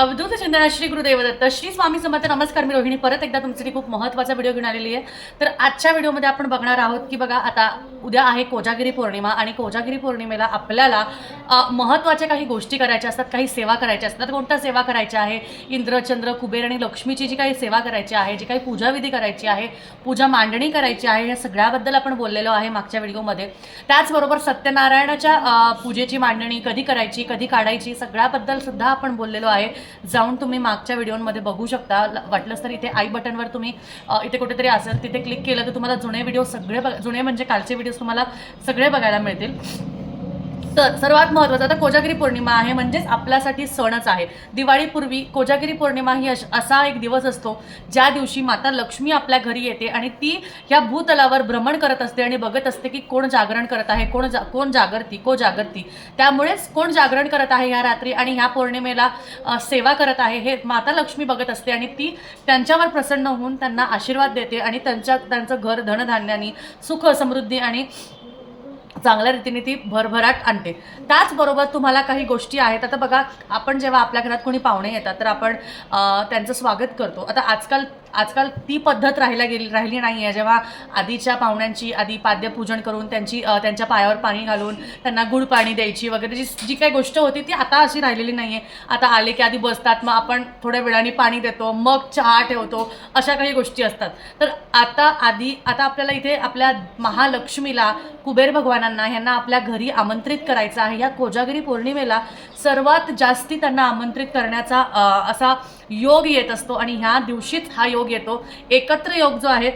अवधूत चंद्रा श्री गुरुदेव दत्त श्री स्वामी समर्थ नमस्कार मी रोहिणी. परत एकदा तुमच्यासाठी खूप महत्त्वाचा व्हिडिओ घेऊन आलेली आहे. तर आजच्या व्हिडिओमध्ये आपण बघणार आहोत की बघा आता उद्या आहे कोजागिरी पौर्णिमा आणि कोजागिरी पौर्णिमेला आपल्याला अ, महत्त्वाच्या काही गोष्टी करायच्या असतात काही सेवा करायच्या असतात. कोणत्या सेवा करायच्या आहे? इंद्रचंद्र कुबेर आणि लक्ष्मीची जी काही सेवा करायची आहे जी काही पूजाविधी करायची आहे पूजा मांडणी करायची आहे या सगळ्याबद्दल आपण बोललेलो आहे मागच्या व्हिडिओमध्ये. त्याचबरोबर सत्यनारायणाच्या पूजेची मांडणी कधी करायची कधी काढायची सगळ्याबद्दल सुद्धा आपण बोललेलो आहे. जाऊन तुम्ही मागच्या व्हिडिओमध्ये बघू शकता. वाटलंच तर इथे आई बटनवर तुम्ही इथे कुठेतरी असेल तिथे क्लिक केलं तर तुम्हाला जुने व्हिडिओ सगळे जुने म्हणजे कालचे व्हिडिओज तुम्हाला सगळे बघायला मिळतील. तर सर्वात महत्त्वाचं आता कोजागिरी पौर्णिमा आहे म्हणजेच आपल्यासाठी सणच आहे. दिवाळीपूर्वी कोजागिरी पौर्णिमा ही अश- असा एक दिवस असतो ज्या दिवशी माता लक्ष्मी आपल्या घरी येते आणि ती ह्या भूतलावर भ्रमण करत असते आणि बघत असते की कोण जागरण करत आहे कोण जा कोण जागरती को जागरती. त्यामुळेच कोण जागरण करत आहे ह्या रात्री आणि ह्या पौर्णिमेला सेवा करत आहे हे माता लक्ष्मी बघत असते आणि ती त्यांच्यावर प्रसन्न होऊन त्यांना आशीर्वाद देते आणि त्यांच्या त्यांचं घर धनधान्यानी सुख समृद्धी आणि चांगल्या रीतीने ती भरभराट आणते. त्याचबरोबर तुम्हाला काही गोष्टी आहेत. आता बघा आपण जेव्हा आपल्या घरात कोणी पाहुणे येतात तर आपण त्यांचं स्वागत करतो. आता आजकाल आजकाल ती पद्धत राहिला गेली राहिली नाही आहे जेव्हा आधीच्या पाहुण्यांची आधी पाद्यपूजन करून त्यांची त्यांच्या पायावर पाणी घालून त्यांना गुळ पाणी द्यायची वगैरे जी जी काही गोष्ट होती ती आता अशी राहिलेली नाही आहे आता आले की आधी बसतात मग आपण थोड्या वेळाने पाणी देतो मग चहा ठेवतो अशा काही गोष्टी असतात. तर आता आधी आता आपल्याला इथे आपल्या महालक्ष्मीला कुबेर भगवानांना ह्यांना आपल्या घरी आमंत्रित करायचं आहे. ह्या कोजागिरी पौर्णिमेला सर्वात जास्ती त्यांना आमंत्रित करण्याचा असा योग येत असतो आणि ह्या दिवशीच हा योग येतो. एकत्र योग जो आहे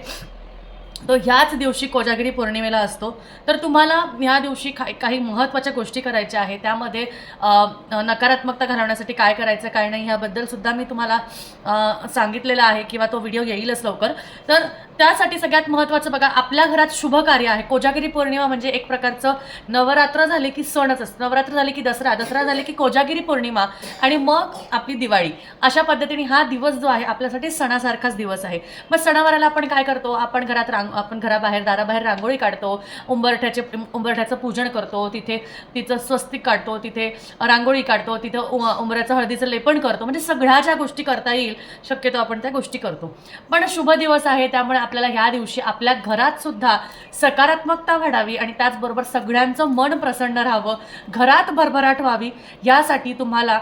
तो ह्याच दिवशी कोजागिरी पौर्णिमेला असतो. तर तुम्हाला ह्या दिवशी काही काही महत्त्वाच्या गोष्टी करायच्या आहे त्यामध्ये नकारात्मकता घालवण्यासाठी काय करायचं काय नाही ह्याबद्दलसुद्धा मी तुम्हाला सांगितलेलं आहे किंवा तो व्हिडिओ येईलच लवकर. तर त्यासाठी सगळ्यात महत्त्वाचं बघा आपल्या घरात शुभ कार्य आहे. कोजागिरी पौर्णिमा म्हणजे एक प्रकारचं नवरात्र झाले की सणच असतं. नवरात्र झाले की दसरा दसरा झाले की कोजागिरी पौर्णिमा आणि मग आपली दिवाळी. अशा पद्धतीने हा दिवस जो आहे आपल्यासाठी सणासारखाच दिवस आहे. मग सणावाराला आपण काय करतो? आपण घरात रांग आपण घराबाहेर दाराबाहेर रांगोळी काढतो उंबरठ्याचे उंबरठ्याचं पूजन करतो तिथे तिचं स्वस्तिक काढतो तिथे रांगोळी काढतो तिथं उंबऱ्याचं हळदीचं लेपन करतो. म्हणजे सगळ्या ज्या गोष्टी करता येईल शक्यतो आपण त्या गोष्टी करतो. पण शुभ दिवस आहे त्यामुळे आपल्याला ह्या दिवशी आपल्या घरात सुद्धा सकारात्मकता घडावी आणि त्याचबरोबर सगळ्यांचं मन प्रसन्न राहावं घरात भरभराट व्हावी यासाठी तुम्हाला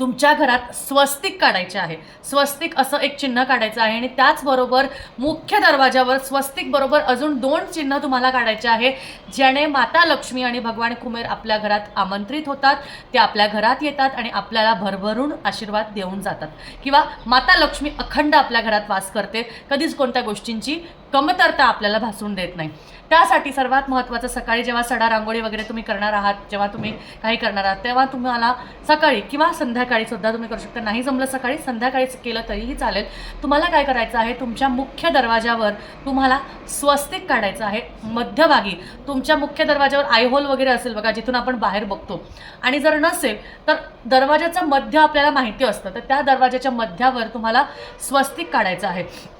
तुमच्या घरात स्वस्तिक काढायचे आहे. स्वस्तिक असं एक चिन्ह काढायचं आहे आणि त्याचबरोबर मुख्य दरवाजावर स्वस्तिक बरोबर अजून दोन चिन्ह तुम्हाला काढायचे आहे ज्याने माता लक्ष्मी आणि भगवान कुमेर आपल्या घरात आमंत्रित होतात ते आपल्या घरात येतात आणि आपल्याला भरभरून आशीर्वाद देऊन जातात. किंवा माता लक्ष्मी अखंड आपल्या घरात वास करते. कधीच कोणत्या गोष्टींची कमतरता आपल्याला भासून देत नाही. त्यासाठी सर्वात महत्त्वाचं सकाळी जेव्हा सडा रांगोळी वगैरे तुम्ही करणार आहात जेव्हा तुम्ही काही करणार आहात तेव्हा तुम्हाला सकाळी किंवा संध्याकाळी सुद्धा तुम्ही करू शकता. नाही जमलं सकाळी संध्याकाळीच केलं तरीही चालेल. तुम्हाला काय करायचं आहे? तुमच्या मुख्य दरवाजावर तुम्हाला स्वस्तिक काढायचं आहे. मध्यभागी तुमच्या मुख्य दरवाजावर आयहोल वगैरे असेल बघा जिथून आपण बाहेर बघतो. आणि जर नसेल तर दरवाजाचं मध्य आपल्याला माहिती असतं. तर त्या दरवाजाच्या मध्यावर तुम्हाला स्वस्तिक काढायचं आहे.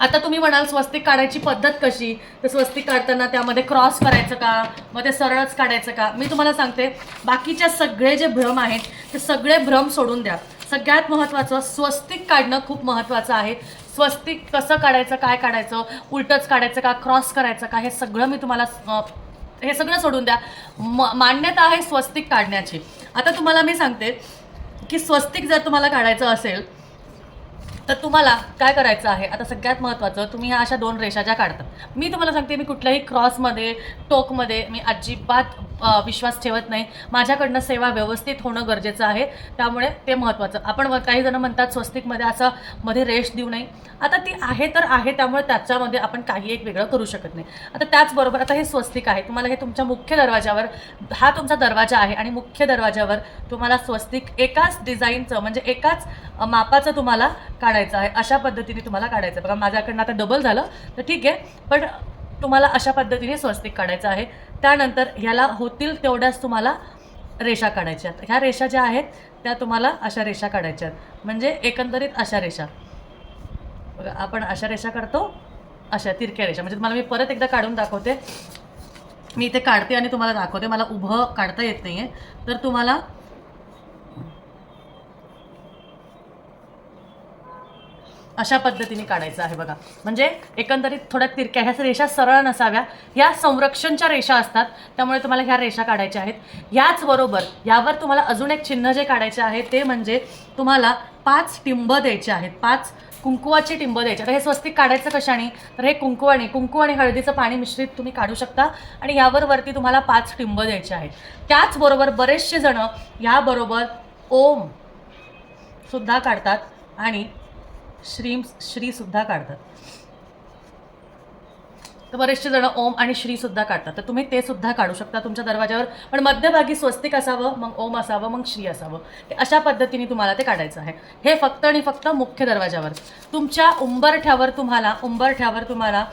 आता तुम्ही म्हणाल स्वस्तिक काढायची पद्धत कशी? तर स्वस्तिक काढताना त्यामध्ये क्रॉस करायचं का? मग ते सरळच काढायचं का? मी तुम्हाला सांगते बाकीच्या सगळे जे भ्रम आहेत ते सगळे भ्रम सोडून द्या. सगळ्यात महत्त्वाचं स्वस्तिक काढणं खूप महत्त्वाचं आहे. स्वस्तिक कसं काढायचं काय काढायचं उलटच काढायचं का क्रॉस करायचं का हे सगळं मी तुम्हाला हे सगळं सोडून द्या. म मान्यता आहे स्वस्तिक काढण्याची. आता तुम्हाला मी सांगते की स्वस्तिक जर तुम्हाला काढायचं असेल तर तुम्हाला काय करायचं आहे? आता सगळ्यात महत्त्वाचं तुम्ही ह्या अशा दोन रेषा ज्या काढतात मी तुम्हाला सांगते मी कुठल्याही क्रॉसमध्ये टोकमध्ये मी अजिबात विश्वास ठेवत नाही. माझ्याकडनं सेवा व्यवस्थित होणं गरजेचं आहे. त्यामुळे ते महत्त्वाचं. आपण काही जण म्हणतात स्वस्तिकमध्ये असं मध्ये रेष देऊ नये. आता ती आहे तर आहे त्यामुळे त्याच्यामध्ये आपण काही एक वेगळं करू शकत नाही. आता त्याचबरोबर आता हे स्वस्तिक आहे. तुम्हाला हे तुमच्या मुख्य दरवाजावर हा तुमचा दरवाजा आहे आणि मुख्य दरवाजावर तुम्हाला स्वस्तिक एकाच डिझाईनचं म्हणजे एकाच मापाचं तुम्हाला काढायचं आहे. अशा पद्धतीने तुम्हाला काढायचं आहे. बघा माझ्याकडनं आता डबल झालं तर ठीक आहे. पण तुम्हाला अशा पद्धतीने स्वस्तिक काढायचं आहे. त्यानंतर ह्याला होतील तेवढ्याच तुम्हाला रेषा काढायच्या आहेत. ह्या रेषा ज्या आहेत त्या तुम्हाला अशा रेषा काढायच्या आहेत. म्हणजे एकंदरीत अशा रेषा. बघा आपण अशा रेषा काढतो अशा तिरक्या रेषा. म्हणजे तुम्हाला मी परत एकदा काढून दाखवते. मी इथे काढते आणि तुम्हाला दाखवते. मला उभं काढता येत नाही आहे तर तुम्हाला अशा पद्धतीने काढायचं आहे बघा. म्हणजे एकंदरीत थोड्या तिरक्या ह्या रेषा सरळ नसाव्या. ह्या संरक्षणच्या रेषा असतात त्यामुळे तुम्हाला ह्या रेषा काढायच्या आहेत. ह्याचबरोबर यावर तुम्हाला अजून एक चिन्ह जे काढायचे आहे ते म्हणजे तुम्हाला पाच टिंब द्यायचे आहेत. पाच कुंकुवाची टिंब द्यायची. आता हे स्वस्तिक काढायचं कशाने? तर हे कुंकू आणि कुंकू आणि हळदीचं पाणी मिश्रित तुम्ही काढू शकता. आणि यावर वरती तुम्हाला पाच टिंब द्यायचे आहेत. त्याचबरोबर बरेचसे जण याबरोबर ओम सुद्धा काढतात. आणि श्री श्री सुद्धा काढतात. तर बरेचसे जण ओम आणि श्री सुद्धा काढतात. तर तुम्ही ते सुद्धा काढू शकता तुमच्या दरवाजावर पण मध्यभागी स्वस्तिक असावं मग ओम असावं मग श्री असावं. ते अशा पद्धतीने तुम्हाला ते काढायचं आहे. हे फक्त आणि फक्त मुख्य दरवाजावर तुमच्या उंबरठ्यावर तुम्हाला उंबरठ्यावर तुम्हाला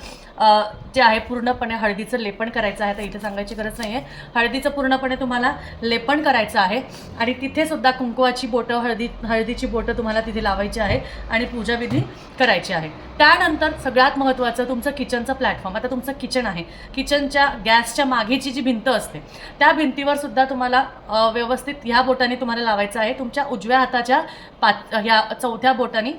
जे आहे पूर्णपणे हळदीचं लेपन करायचं आहे तर इथे सांगायची गरज नाही आहे हळदीचं पूर्णपणे तुम्हाला लेपन करायचं आहे आणि तिथेसुद्धा कुंकुवाची बोटं हळदी हळदीची बोटं तुम्हाला तिथे लावायची आहे आणि पूजाविधी करायची आहे. त्यानंतर सगळ्यात महत्त्वाचं तुमचं किचनचं प्लॅटफॉर्म आता तुमचं किचन आहे. किचनच्या गॅसच्या मागेची जी भिंत असते त्या भिंतीवर सुद्धा तुम्हाला व्यवस्थित ह्या बोटाने तुम्हाला लावायचं आहे. तुमच्या उजव्या हाताच्या पाच ह्या चौथ्या बोटाने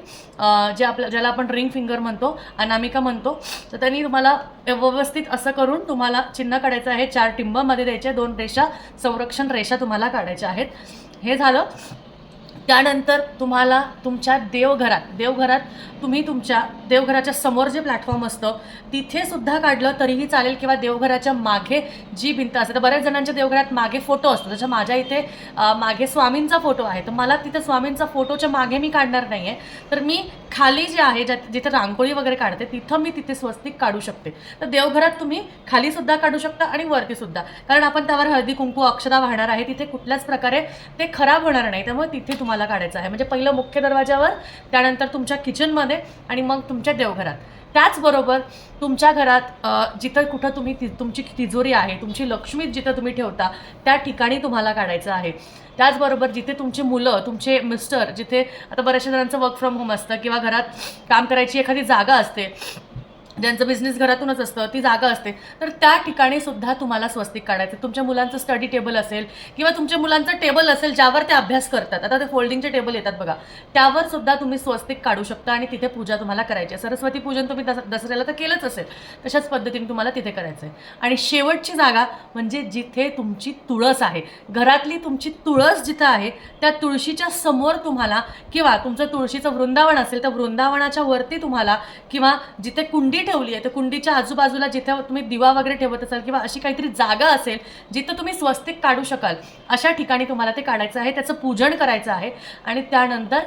जे आपलं ज्याला आपण रिंग फिंगर म्हणतो अनामिका म्हणतो तर त्यांनी तुम्हाला व्यवस्थित असं करून तुम्हाला चिन्ह काढायचं आहे. चार टिंबमध्ये द्यायचे दोन रेषा संरक्षण रेषा तुम्हाला काढायच्या आहेत. हे झालं. त्यानंतर तुम्हाला तुमच्या देवघरात देवघरात तुम्ही तुमच्या देवघराच्या समोर जे प्लॅटफॉर्म असतं तिथे सुद्धा काढलं तरीही चालेल किंवा देवघराच्या मागे जी भिंत असते. तर बऱ्याच जणांच्या देवघरात मागे फोटो असतो. त्याच्या माझ्या इथे मागे स्वामींचा फोटो आहे. तर मला तिथे स्वामींचा फोटोच्या मागे मी काढणार नाही आहे तर मी खाली जे आहे ज्या जिथे रांगोळी वगैरे काढते तिथं मी तिथे स्वस्तिक काढू शकते. तर देवघरात तुम्ही खाली सुद्धा काढू शकता आणि वरती सुद्धा. कारण आपण त्यावर हळदी कुंकू अक्षरा वाहणार आहे. तिथे कुठल्याच प्रकारे ते खराब होणार नाही. त्यामुळे तिथे तुम्हाला काढायचं आहे. म्हणजे पहिलं मुख्य दरवाजावर त्यानंतर तुमच्या किचनमध्ये आणि मग तुमच्या देवघरात. त्याचबरोबर तुमच्या घरात जिथं कुठं तुम्ही ति तुमची तिजोरी आहे तुमची लक्ष्मी जिथं तुम्ही ठेवता त्या ठिकाणी तुम्हाला काढायचं आहे. त्याचबरोबर जिथे तुमची मुलं तुमचे मिस्टर जिथे आता बऱ्याचशा जणांचं वर्क फ्रॉम होम असतं किंवा घरात काम करायची एखादी जागा असते ज्यांचं बिझनेस घरातूनच असतं ती जागा असते. तर त्या ठिकाणी सुद्धा तुम्हाला स्वस्तिक काढायचं. तुमच्या मुलांचं स्टडी टेबल असेल किंवा तुमच्या मुलांचं टेबल असेल ज्यावर ते अभ्यास करतात. आता ते फोल्डिंगचे टेबल येतात बघा. त्यावर सुद्धा तुम्ही स्वस्तिक काढू शकता आणि तिथे पूजा तुम्हाला करायची आहे. सरस्वती पूजन तुम्ही दस दसऱ्याला तर केलंच असेल. तशाच पद्धतीने तुम्हाला तिथे करायचं आहे आणि शेवटची जागा म्हणजे जिथे तुमची तुळस आहे. घरातली तुमची तुळस जिथं आहे त्या तुळशीच्या समोर तुम्हाला किंवा तुमचं तुळशीचं वृंदावन असेल तर वृंदावनाच्या वरती तुम्हाला किंवा जिथे कुंडी ठेवली आहे तर कुंडीच्या आजूबाजूला जिथे तुम्ही दिवा वगैरे ठेवत असाल किंवा अशी काहीतरी जागा असेल जिथं तुम्ही स्वस्तिक काढू शकाल अशा ठिकाणी तुम्हाला ते काढायचं आहे त्याचं पूजन करायचं आहे आणि त्यानंतर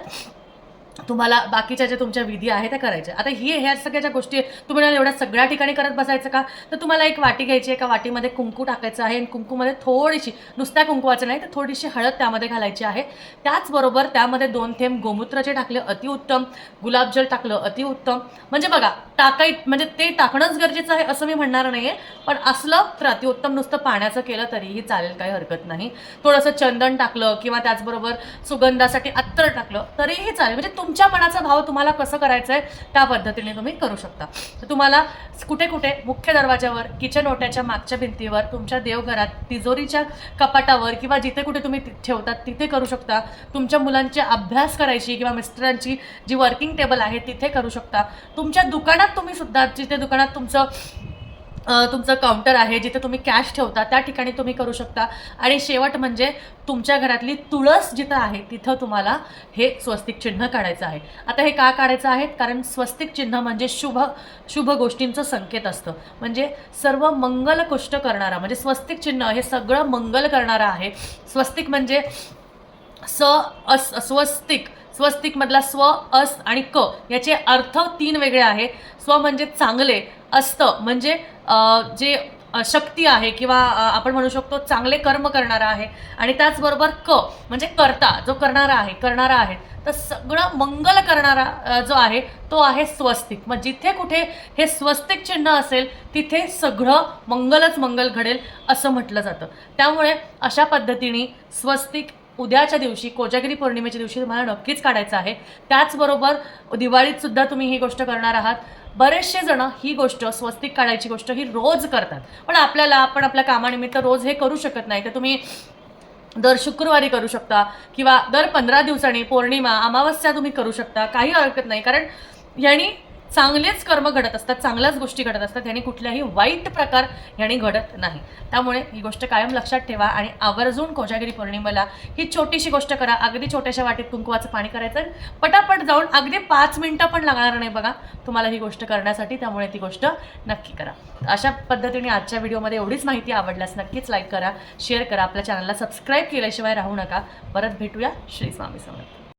तुम्हाला बाकीच्या ज्या तुमच्या विधी आहे त्या करायच्या. आता ही ह्या सगळ्या ज्या गोष्टी आहेत तुम्ही एवढ्या सगळ्या ठिकाणी करत बसायचं का? तर तुम्हाला एक वाटी घ्यायची आहे एका वाटीमध्ये कुंकू टाकायचं आहे आणि कुंकूमध्ये थोडीशी नुसत्या कुंकवाचं नाही तर थोडीशी हळद त्यामध्ये घालायची आहे. त्याचबरोबर त्यामध्ये दोन थेंब गोमूत्राचे टाकले अतिउत्तम गुलाबजल टाकलं अतिउत्तम म्हणजे बघा टाकाय म्हणजे ते टाकणंच गरजेचं आहे असं मी म्हणणार नाही आहे पण असलं तर अतिउत्तम नुसतं पाण्याचं केलं तरीही चालेल काही हरकत नाही. थोडंसं चंदन टाकलं किंवा त्याचबरोबर सुगंधासाठी अत्तर टाकलं तरीही चालेल. म्हणजे तुमच्या मनाचा भाव तुम्हाला कसं करायचं आहे त्या पद्धतीने तुम्ही करू शकता. तर तुम्हाला कुठे कुठे मुख्य दरवाजावर किचन ओट्याच्या मागच्या भिंतीवर तुमच्या देवघरात तिजोरीच्या कपाटावर किंवा जिथे कुठे तुम्ही ठेवतात तिथे करू शकता. तुमच्या मुलांचे अभ्यास करायची किंवा मिस्टरांची जी वर्किंग टेबल आहे तिथे करू शकता. तुमच्या दुकानात तुम्ही सुद्धा जिथे दुकानात तुमचं तुमचं काउंटर आहे जिथे तुम्ही कॅश ठेवता त्या ठिकाणी तुम्ही करू शकता. आणि शेवट म्हणजे तुमच्या घरातली तुळस जिथं आहे तिथं तुम्हाला हे स्वस्तिक चिन्ह काढायचं आहे. आता हे का काढायचं आहे? कारण स्वस्तिक चिन्ह म्हणजे शुभ शुभ गोष्टींचं संकेत असतं. म्हणजे सर्व मंगल कुष्ट करणारा म्हणजे स्वस्तिक चिन्ह हे सगळं मंगल करणारं आहे. स्वस्तिक म्हणजे स अस स्वस्तिक स्वस्तिक मधला स्व अस आणि क याचे अर्थ तीन वेगळे आहे स्व म्हणजे चांगले अस्त म्हणजे जे शक्ती आहे किंवा आपण म्हणू शकतो चांगले कर्म करणारा आहे. आणि त्याचबरोबर क म्हणजे करता जो करणारा आहे करणारा आहे. तर सगळं मंगल करणारा जो आहे तो आहे स्वस्तिक. मग जिथे कुठे हे स्वस्तिक चिन्ह असेल तिथे सगळं मंगलच मंगल घडेल असं म्हटलं जातं. त्यामुळे अशा पद्धतीने स्वस्तिक उद्याच्या दिवशी कोजागिरी पौर्णिमेच्या दिवशी तुम्हाला नक्कीच काढायचं आहे. त्याचबरोबर दिवाळीत सुद्धा तुम्ही ही गोष्ट करणार आहात. बरेचसे जण ही गोष्ट स्वस्तिक काढायची गोष्ट ही रोज करतात. पण आपल्याला आपण आपल्या कामानिमित्त रोज हे करू शकत नाही. तर तुम्ही दर शुक्रवारी करू शकता किंवा दर पंधरा दिवसांनी पौर्णिमा अमावस्या तुम्ही करू शकता. काही हरकत नाही. कारण यांनी चांगलेच कर्म घडत असतात चांगल्याच गोष्टी घडत असतात याने कुठल्याही वाईट प्रकार याने घडत नाही. त्यामुळे ही गोष्ट कायम लक्षात ठेवा आणि आवर्जून कोजागिरी पौर्णिमेला ही छोटीशी गोष्ट करा. अगदी छोट्याशा वाटीत कुंकुवाचं पाणी करायचं आहे. पटापट जाऊन अगदी पाच मिनटं पण लागणार नाही बघा. तुम्हाला ही गोष्ट करण्यासाठी त्यामुळे ती गोष्ट नक्की करा. अशा पद्धतीने आजच्या व्हिडिओमध्ये एवढीच माहिती आवडल्यास नक्कीच लाईक करा शेअर करा. आपल्या चॅनलला सबस्क्राईब केल्याशिवाय राहू नका. परत भेटूया श्री स्वामी समर्थ.